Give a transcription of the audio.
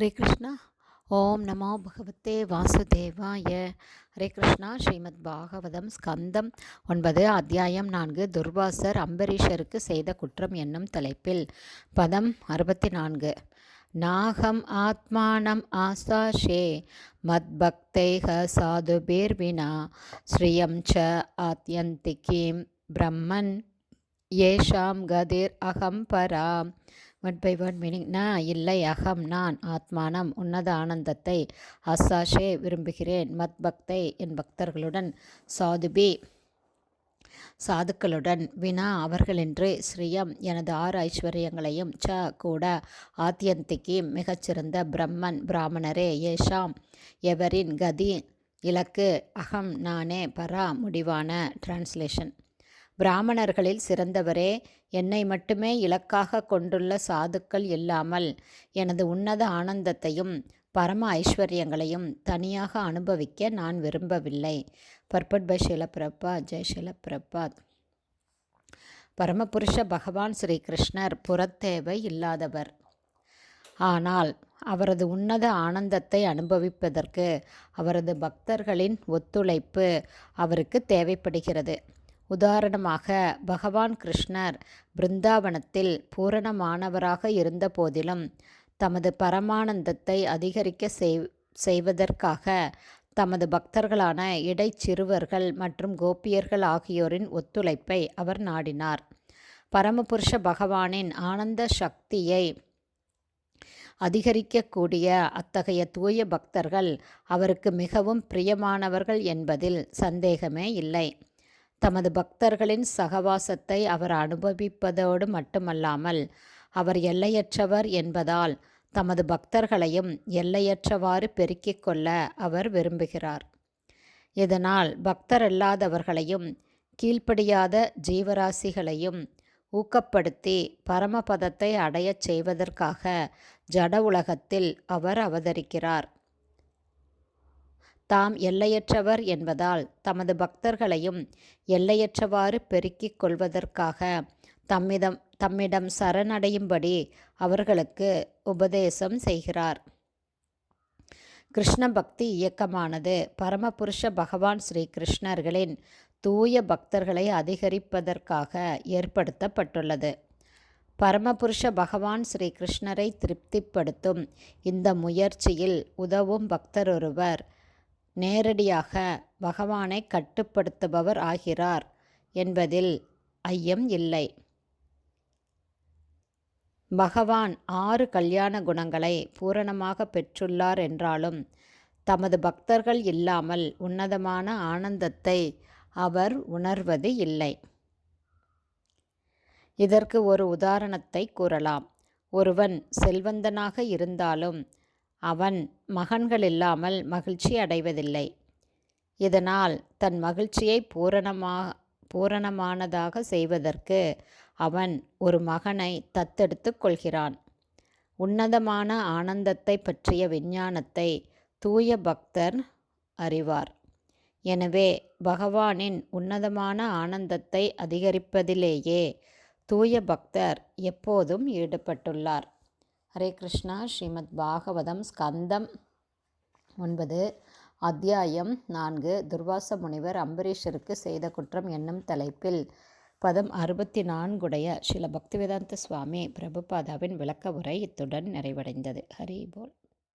ஹரே கிருஷ்ணா. ஓம் நமோ பகவத்தே வாசுதேவாய. ஹரே கிருஷ்ணா. ஸ்ரீமத் பாகவதம் ஸ்கந்தம் ஒன்பது அத்தியாயம் நான்கு துர்வாசர் அம்பரீஷருக்கு செய்த குற்றம் என்னும் தலைப்பில். பதம் அறுபத்தி நான்கு நாகம் ஆத்மானம் ஆசாஷே மத்பக்தைக சாது வினா. ஸ்ரீயம் ச ஆத்யந்திகீம் பிரம்மன் ஏஷாம் கதிர் அகம் பரா ஒன் பை ஒன் மீனிங் நான் இல்லை அகம் நான் ஆத்மானம் உன்னத ஆனந்தத்தை அசாஷே விரும்புகிறேன் மத் பக்தை என் பக்தர்களுடன் சாதுபி சாதுக்களுடன் வினா அவர்களென்று ஸ்ரீயம் எனது ஆறு ஐஸ்வர்யங்களையும் ச கூட ஆத்தியந்திக்கு மிகச்சிறந்த பிரம்மன் பிராமணரே ஏஷாம் எவரின் கதி இலக்கு அகம் நானே பரா முடிவான டிரான்ஸ்லேஷன் பிராமணர்களில் சிறந்தவரே என்னை மட்டுமே இலக்காக கொண்டுள்ள சாதுக்கள் இல்லாமல் எனது உன்னத ஆனந்தத்தையும் பரம ஐஸ்வர்யங்களையும் தனியாக அனுபவிக்க நான் விரும்பவில்லை. பர்பட் பை ஷிலப்பிரபா ஜெய் ஷிலப்பிரபாத் பரமபுருஷ பகவான் ஸ்ரீ கிருஷ்ணர் புறத்தேவை இல்லாதவர். ஆனால் அவரது உன்னத ஆனந்தத்தை அனுபவிப்பதற்கு அவரது பக்தர்களின் ஒத்துழைப்பு அவருக்கு தேவைப்படுகிறது. உதாரணமாக பகவான் கிருஷ்ணர் பிருந்தாவனத்தில் பூரணமானவராக இருந்த போதிலும் தமது பரமானந்தத்தை அதிகரிக்க செய்வதற்காக தமது பக்தர்களான இடைச்சிறுவர்கள் மற்றும் கோபியர்கள் ஆகியோரின் ஒத்துழைப்பை அவர் நாடினார். பரமபுருஷ பகவானின் ஆனந்த சக்தியை அதிகரிக்கக்கூடிய அத்தகைய தூய பக்தர்கள் அவருக்கு மிகவும் பிரியமானவர்கள் என்பதில் சந்தேகமே இல்லை. தமது பக்தர்களின் சகவாசத்தை அவர் அனுபவிப்பதோடு மட்டுமல்லாமல் அவர் எல்லையற்றவர் என்பதால் தமது பக்தர்களையும் எல்லையற்றவாறு பெருக்கிக் கொள்ள அவர் விரும்புகிறார். இதனால் பக்தரல்லாதவர்களையும் கீழ்ப்படியாத ஜீவராசிகளையும் ஊக்கப்படுத்தி பரமபதத்தை அடையச் செய்வதற்காக ஜட உலகத்தில் அவர் அவதரிக்கிறார். தாம் எல்லையற்றவர் என்பதால் தமது பக்தர்களையும் எல்லையற்றவாறு பெருக்கிக் கொள்வதற்காக தம்மிடம் தம்மிடம் சரணடையும்படி அவர்களுக்கு உபதேசம் செய்கிறார். கிருஷ்ண பக்தி இயக்கமானது பரமபுருஷ பகவான் ஸ்ரீ கிருஷ்ணர்களின் தூய பக்தர்களை அதிகரிப்பதற்காக ஏற்படுத்தப்பட்டுள்ளது. பரமபுருஷ பகவான் ஸ்ரீ கிருஷ்ணரை திருப்திப்படுத்தும் இந்த முயற்சியில் உதவும் பக்தர் ஒருவர் நேரடியாக பகவானை கட்டுப்படுத்துபவர் ஆகிறார் என்பதில் ஐயம் இல்லை. பகவான் ஆறு கல்யாண குணங்களை பூரணமாக பெற்றுள்ளார் என்றாலும் தமது பக்தர்கள் இல்லாமல் உன்னதமான ஆனந்தத்தை அவர் உணர்வது இல்லை. இதற்கு ஒரு உதாரணத்தை கூறலாம். ஒருவன் செல்வந்தனாக இருந்தாலும் அவன் மகன்கள் இல்லாமல் மகிழ்ச்சி அடைவதில்லை. இதனால் தன் மகிழ்ச்சியை பூரணமாக பூரணமானதாக செய்வதற்கு அவன் ஒரு மகனை தத்தெடுத்து கொள்கிறான். உன்னதமான ஆனந்தத்தை பற்றிய விஞ்ஞானத்தை தூய பக்தர் அறிவார். எனவே பகவானின் உன்னதமான ஆனந்தத்தை அதிகரிப்பதிலேயே தூய பக்தர் எப்போதும் ஈடுபட்டுள்ளார். ஹரே கிருஷ்ணா ஸ்ரீமத் பாகவதம் ஸ்கந்தம் ஒன்பது அத்தியாயம் நான்கு துர்வாச முனிவர் அம்பரீஷருக்கு செய்த குற்றம் என்னும் தலைப்பில் பதம் அறுபத்தி நான்குடைய ஸ்ரீல பக்திவேதாந்த சுவாமி பிரபுபாதாவின் விளக்க உரை இத்துடன் நிறைவடைந்தது. ஹரி போல்.